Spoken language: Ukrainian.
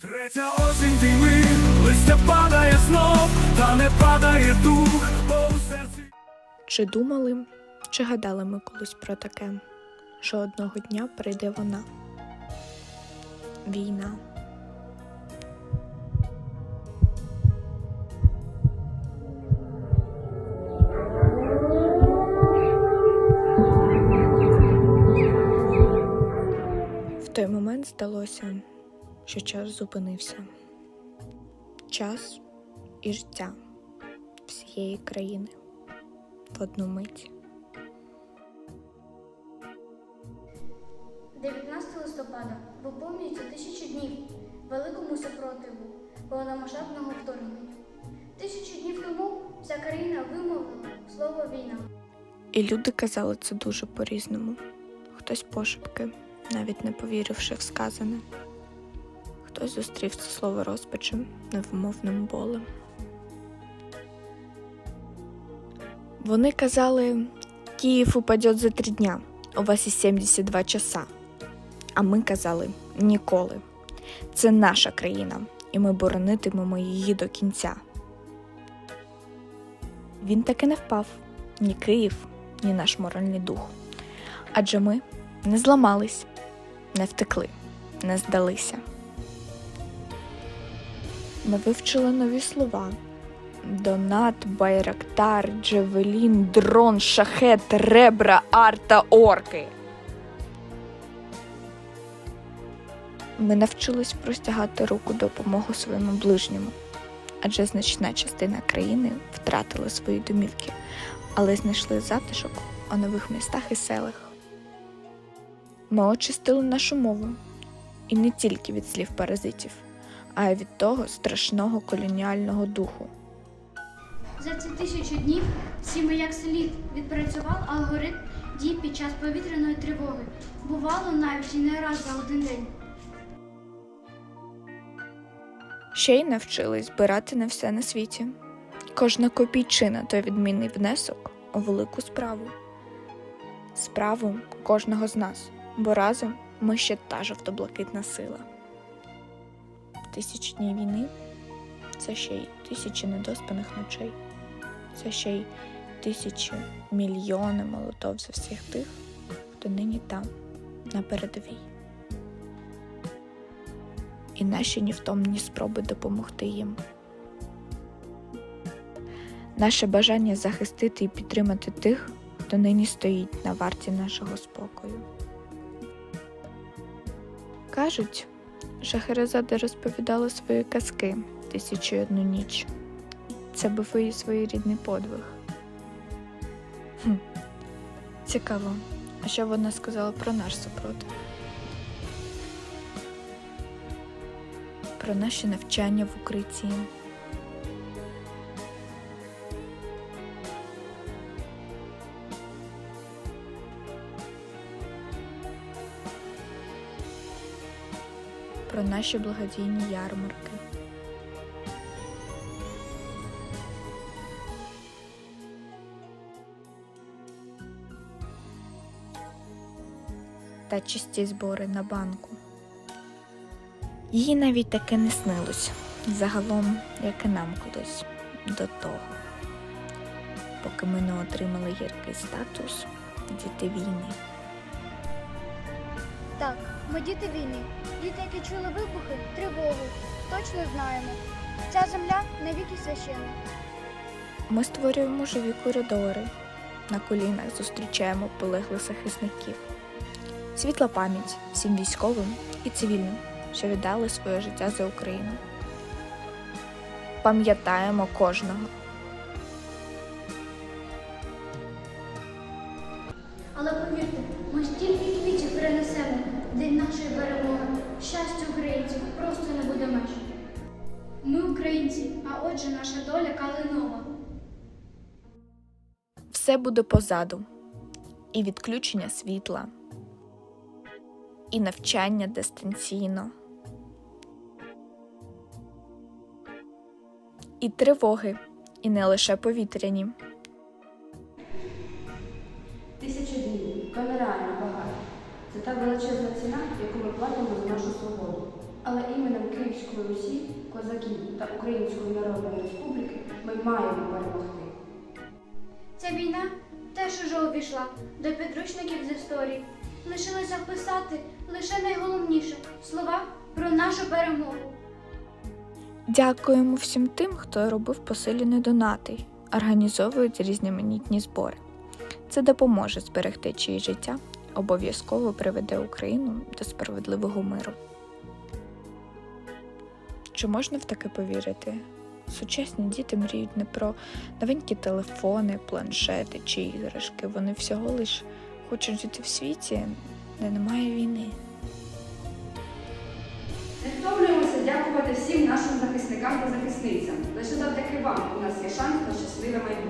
Третя осінь війни, листя падає знов, та не падає дух, бо у серці. Чи думали, чи гадали ми колись про таке, що одного дня прийде вона? Війна. В той момент здалося, що час зупинився. Час і життя всієї країни в одну мить. 19 листопада виповнюється тисячу днів великому супротиву повномасштабного вторгнення. Тисячу днів тому вся країна вимовила слово війна. І люди казали це дуже по-різному. Хтось пошепки, навіть не повіривши в сказане. Хтось зустрів це слово розпачем, невмовним болем. Вони казали, Київ упадет за три дня, у вас є 72 часа. А ми казали ніколи. Це наша країна, і ми боронитимемо її до кінця. Він таки не впав ні Київ, ні наш моральний дух. Адже ми не зламались, не втекли, не здалися. Ми вивчили нові слова: Донат, Байрактар, Джевелін, дрон, шахет, ребра, арта, орки. Ми навчились простягати руку допомогу своєму ближньому, адже значна частина країни втратила свої домівки, але знайшли затишок у нових містах і селах. Ми очистили нашу мову і не тільки від слів паразитів, а й від того страшного колоніального духу. За ці тисячу днів всі як слід відпрацював алгоритм дій під час повітряної тривоги. Бувало навіть і не раз за один день. Ще й навчились збирати на все на світі. Кожна копійчина то відмінний внесок у велику справу. Справу кожного з нас, бо разом ми ще та жовто-блакитна сила. Тисячі днів війни це ще й тисячі недоспаних ночей, це ще й тисячі мільйони молотов за всіх тих, хто нині там, на передовій і наші невтомні спроби допомогти їм. Наше бажання захистити і підтримати тих, хто нині стоїть на варті нашого спокою. Кажуть, Шахерезада розповідала свої казки тисячу і одну ніч. Це був її своєрідний подвиг. Хм. Цікаво, а що вона сказала про наш супротив? про наші навчання в укритті. Про наші благодійні ярмарки. Та чисті збори на банку. Їй навіть таке не снилось, загалом, як і нам колись до того, поки ми не отримали гіркий статус діти війни. Так, ми діти війни. Діти, які чули вибухи, тривогу. Точно знаємо. Ця земля навіки священна. Ми створюємо живі коридори, на колінах зустрічаємо полеглих захисників. Світла пам'ять всім військовим і цивільним, що віддали своє життя за Україну. Пам'ятаємо кожного. Але повірте, ми стільки квітів перенесемо день нашої перемоги. Щастя українців просто не буде меж. Ми українці, а отже наша доля калинова. Все буде позаду. І відключення світла, і навчання дистанційно, і тривоги, і не лише повітряні. Величезна ціна, яку ми платимо за нашу свободу. Але іменем Київського Русі, козаків та Української Народної Республіки ми маємо перемогти. Ця війна теж уже увійшла до підручників з історії. Лишилося вписати лише найголовніше слова про нашу перемогу. Дякуємо всім тим, хто робив посилені донати, організовують різноманітні збори. Це допоможе зберегти чиї життя, обов'язково приведе Україну до справедливого миру. Чи можна в таке повірити? Сучасні діти мріють не про новенькі телефони, планшети чи іграшки. Вони всього лиш хочуть жити в світі, де немає війни. Не втомлюємося дякувати всім нашим захисникам та захисницям. Лише завдяки вам у нас є шанс на щасливе майбутнє.